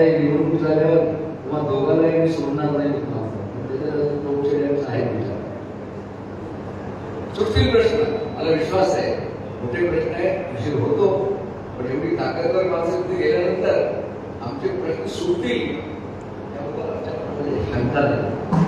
दोघांनाही निवडून झाल्यावर किंवा दोघांनाही मी सोडणार नाही तुम्हाला म्हणजे सुटतील प्रश्न. मला विश्वास आहे. मोठे प्रश्न आहे. उशीर होतो. पण एवढी ताकदवर माणसं तिथे गेल्यानंतर आमचे प्रश्न सुटतील. त्याबद्दल आमच्यामध्ये शंका नाही.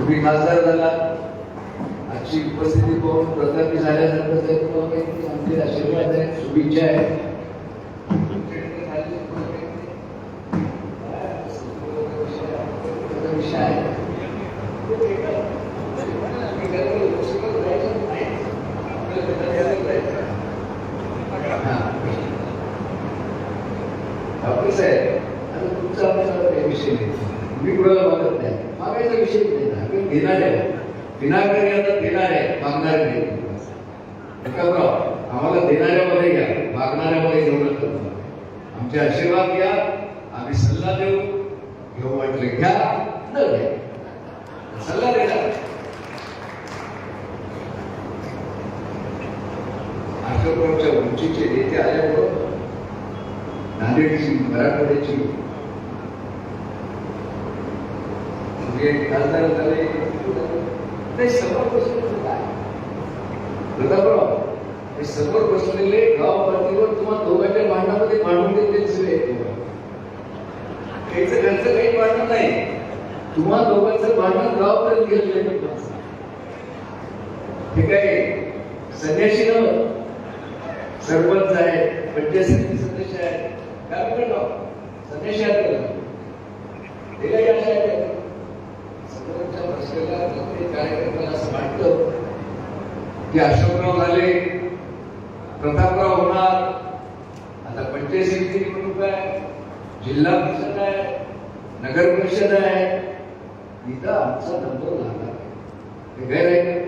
तुम्ही खासदार झाला. आजची उपस्थिती पाहून प्रगती झाल्यानंतर ते तुम्हाला आमचे आशीर्वाद आहे शुभेच्छा आहे विषय आहे डॉक्टर आहे? आता तुमचा आमचा काही विषय नाही. मी कुणाला मागत नाही. मागायचा विषय नाही ना. आपण घेणार आहे. विनाकारी आता देणार आहे. मागणार नाही. आम्हाला देणाऱ्यामध्ये घ्या. मागणाऱ्यामध्ये घेऊ नका. आमचे आशीर्वाद घ्या. आम्ही सल्ला देऊ. घेऊ म्हटले घ्या. न घ्या. सल्ला देणार अशोकरावच्या उंचीचे नेते आल्यामुळं नांदेडची मराठवाड्याची म्हणजे खासदार झाले ते समोर बसलेले हे समोर पातळीवर तुम्हाला दोघांच्या भांडणामध्ये भांडून देते सगळे याचं घरचं काही भांडण नाही तुम्हा दोघांचं भांडण गावापर्यंत गेलेलं आहे. हे काय संन्यासी नव्हतं सरपंच आहे पंचायत समिती सदस्य आहे काय म्हणतो संदेश आहेत का? दिलं या शाळेत. सगळ्यांच्या प्रश्नाला प्रत्येक कार्यकर्त्याला असं वाटतं की अशोकराव झाले प्रतापराव होणार आता पंचायत समिती निवडणूक आहे जिल्हा परिषद आहे नगर परिषद आहे इथं आमचा नंबर लागला गैर आहे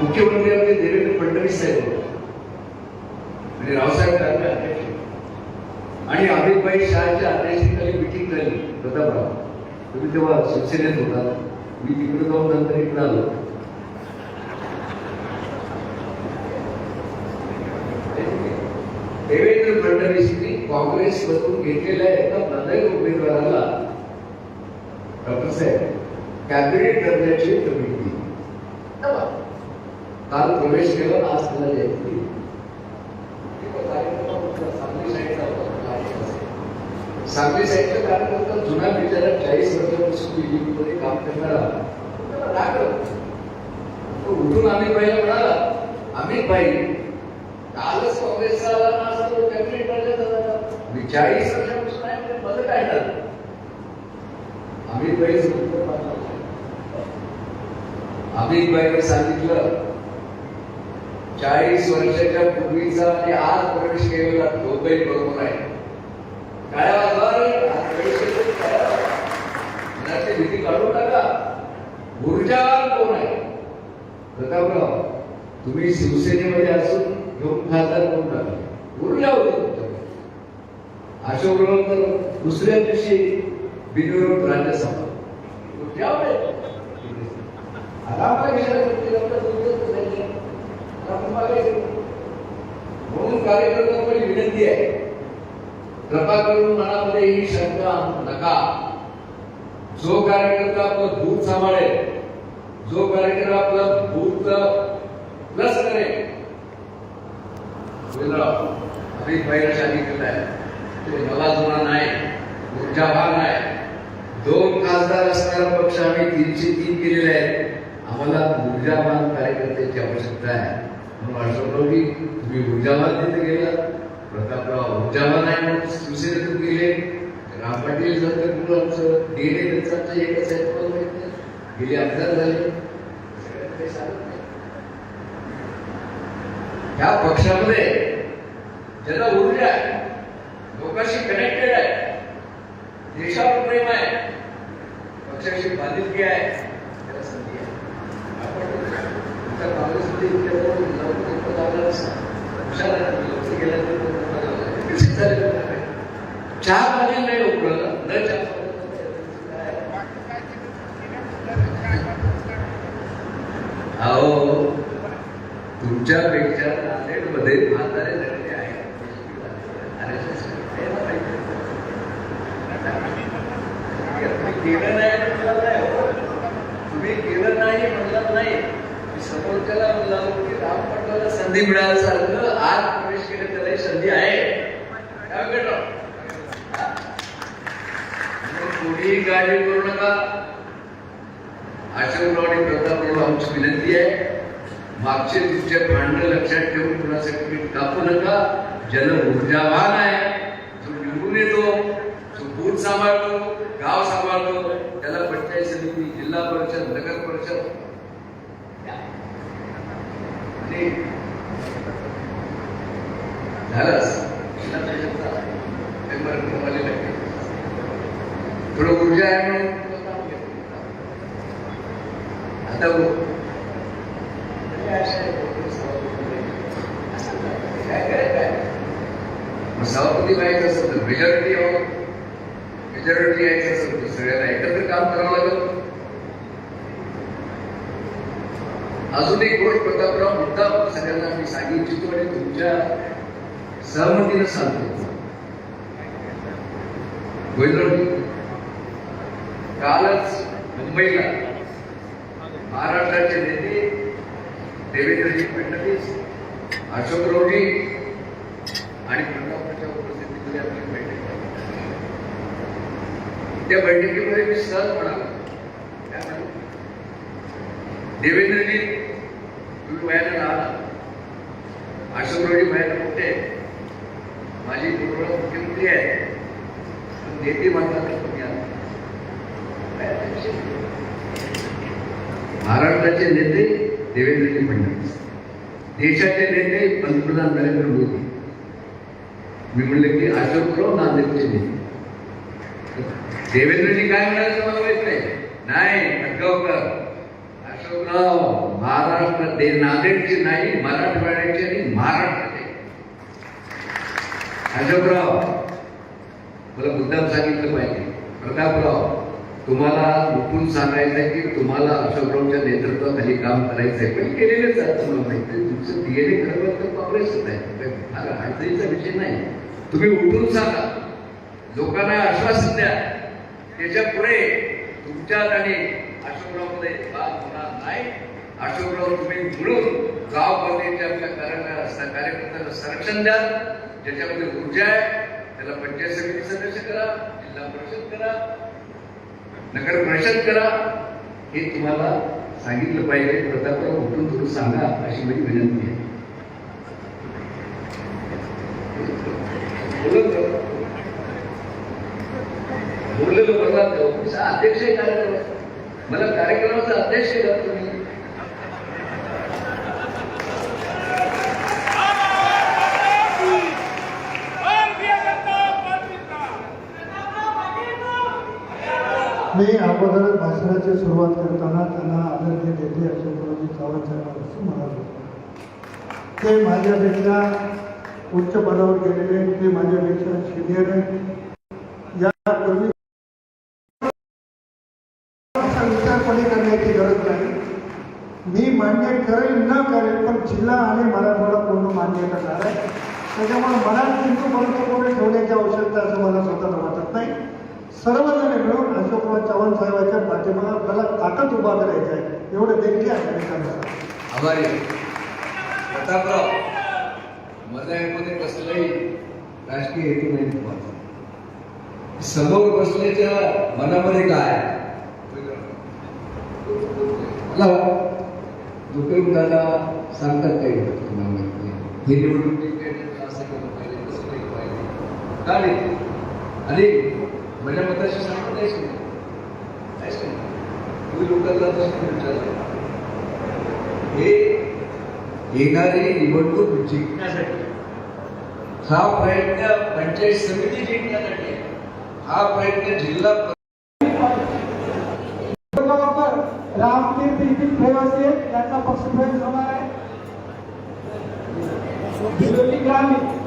मुख्यमंत्री आमचे देवेंद्र फडणवीस साहेब होते. आणि रावसाहेब ठाकरे अध्यक्ष आणि अमितभाई शहाच्या अध्यक्षतेखाली मिटिंग झाली प्रतापराव. तुम्ही तेव्हा शिवसेनेत होता. मी तिकडे जाऊन नंतर इकडे आलो देवेंद्र फडणवीसनी काँग्रेस मधून घेतलेल्या एका प्रधान उमेदवाराला डॉक्टर साहेब कॅबिनेट करण्याची कमिटी काल प्रवेश केला आज त्याला जयंती एका कार्यक्रमात सांगली साईडला होता. सांगली साईडचा कार्यकर्ता जुना विचारात चाळीस वर्षापासून बीजेपी मध्ये काम करणारा त्याला राग आला. तो उठून अमित भाईला म्हणाला अमित भाई कालच काँग्रेसचा आला ना असं तो कॅबिनेट करण्यात आला मी चाळीस वर्षापासून आहे म्हणजे माझं काय झालं अमित भाईचं उत्तर पाठवलं. अमित भाईने सांगितलं चाळीस वर्षाच्या पूर्वीचा आणि आज प्रवेश केलेला दोघंही बरोबर आहे. काय आजार मनाची भीती काढू टाका ऊर्जा कोण आहे? प्रतापराव तुम्ही शिवसेनेमध्ये असून घेऊन खासदार कोण टाका ऊर्जा होती अशोक अशोकराव तर दुसऱ्या दिवशी बिनविरोध राज्यसभा. ऊर्जा होते. आता आपल्या विषयाला सुट्टी आपल्या दुर्गत झाली आहे. आपण बघायचं. म्हणून कार्यकर्त्यांकडे विनंती आहे. कृपा करून मनामध्ये ही शंका नका. जो कार्यकर्ता आपलं दूध सांभाळेल जो कार्यकर्ता आपलं दूध प्लस करेल वेगळं बाहेर भाईला सांगितलेलं आहे. ते मला जुना नाही ऊर्जावान आहे. दोन खासदार असणारा पक्ष आम्ही तीनशे तीन केलेले आहेत. आम्हाला ऊर्जावान कार्यकर्त्याची आवश्यकता आहे. म्हणून तुम्ही ऊर्जावान तिथे गेला प्रतापराव ऊर्जावान आहे म्हणून शिवसेनेतून गेले राम पाटील जर त्यांचं आमचं एकच आहे. गेले आमदार झाले. ह्या पक्षामध्ये ज्याला ऊर्जा आहे लोकांशी कनेक्टेड आहे देशावर प्रेम आहे पक्षाशी बांधिलकी आहे तो चहा पाणी नाही उपलब्ध नाही चहा अहो तुमच्यापेक्षा समोरच्याला म्हणलं की राम पाटलाला संधी प्रवेश केले त्याला ही संधी आहे? हा? कोणीही काळजी करू नका अशोकराव आणि प्रतापराव विनंती आहे मागचे तुमचे भांडण लक्षात ठेवून कुणासाठी कापू नका जन ऊर्जावान आहे जो निवडून येतो जो बूथ सांभाळतो, गाव सांभाळतो आणि झालंच जिल्हा परिषदचा मेंबर क्रमाले लागते थोडं ऊर्जा आहे म्हणून तुला काम घेतो. आता वो- काय करायचं काय? मग सभापती व्हायचं असेल तर मेजॉरिटी हो मेजॉरिटी यायचं असेल तर सगळ्यांना एकत्र काम करावं लागेल अजून एक गोष्ट प्रतापराव मुद्दा सगळ्यांना मी सांगू इच्छितो आणि तुमच्या सहमतीनं सांगतो कालच मुंबईला महाराष्ट्राचे नेते देवेंद्रजी फडणवीस अशोकरावजी आणि प्रतापच्या उपस्थितीमध्ये आपली बैठक झाली. त्या बैठकीमध्ये मी सहज म्हणालो? देवेंद्रजी अशोकरावजी वयाला कुठे माझी पूर्व मुख्यमंत्री आहे. पण नेते मात्र महाराष्ट्राचे नेते देवेंद्रजी फडणवीस. देशाचे नेते पंतप्रधान नरेंद्र मोदी. मी म्हणले की अशोकराव नांदेडचे नेते. देवेंद्रजी काय म्हणाले मला माहीत नाही? नाही अशोकराव महाराष्ट्र दे नांदेडचे नाही मराठवाड्याचे आणि महाराष्ट्राचे. अशोकराव मला मुद्दाम सांगितलं पाहिजे. प्रतापराव तुम्हाला उठून सांगायचं आहे की तुम्हाला अशोकरावच्या नेतृत्वाखाली काम करायचं आहे पण केलेलंच आहे तुम्हाला माहिती आहे. तुमचं डीएनए खरं तर काँग्रेसच आहे. फार अडचणीचा विषय नाही. तुम्ही उठून सांगा. लोकांना आश्वासन द्या. त्याच्या पुढे तुमच्यात आणि अशोकरावमध्ये वाद होणार नाही. अशोकराव तुम्ही मिळून गाव पातळीच्या आपल्या कार्यकर्त्यांना संरक्षण द्या ज्याच्यामध्ये ऊर्जा आहे त्याला पंचायत समिती सदस्य करा जिल्हा परिषद करा नगर परिषद करा. हे तुम्हाला सांगितलं पाहिजे. प्रतापराव उठून तुम्ही सांगा अशी माझी विनंती आहे. बोललेलो राहा. बोललेलं अध्यक्ष आहे कार्यक्रम मला कार्यक्रमाचा अध्यक्ष करा तुम्ही? मी अगोदर भाषणाची सुरुवात करताना त्यांना आदरणीय नेते अशोकरावजी चव्हाण साहेब असं म्हणाल ते माझ्यापेक्षा उच्च पदावर गेलेले ते माझ्यापेक्षा सिनियर आहेत. यापूर्वी विचारपणे करण्याची गरज नाही. मी मान्य करेल न करेल पण जिल्हा आणि मराठवाडा पूर्ण मान्य करणार आहे. त्याच्यामुळे मराठी हिंदू कोणी ठेवण्याची आवश्यकता असं मला स्वतःला वाटत नाही. सर्वजण मिळून अशोकराव चव्हाण साहेबांच्या पाठीमागे त्याला ताकद उभा करायचं आहे एवढं देखील आहे आभारी. प्रतापराव माझ्या यामध्ये कसलाही राजकीय हेतू नाही तुम्हाला. समोर बसल्याच्या मनामध्ये काय? आपला दादा सांगतात काही हे निवडणूक असं केलं पाहिजे तसं केलं पाहिजे. का नाही? आणि माझ्या मताशी सांगत नाही तुम्ही लोकांना हे येणारी निवडणूक जिंकण्यासाठी हा प्रयत्न पंचायत समिती जिंकण्यासाठी हा प्रयत्न जिल्हा रामतीर्थ येथील रहिवासी होणार आहे. ग्रामीण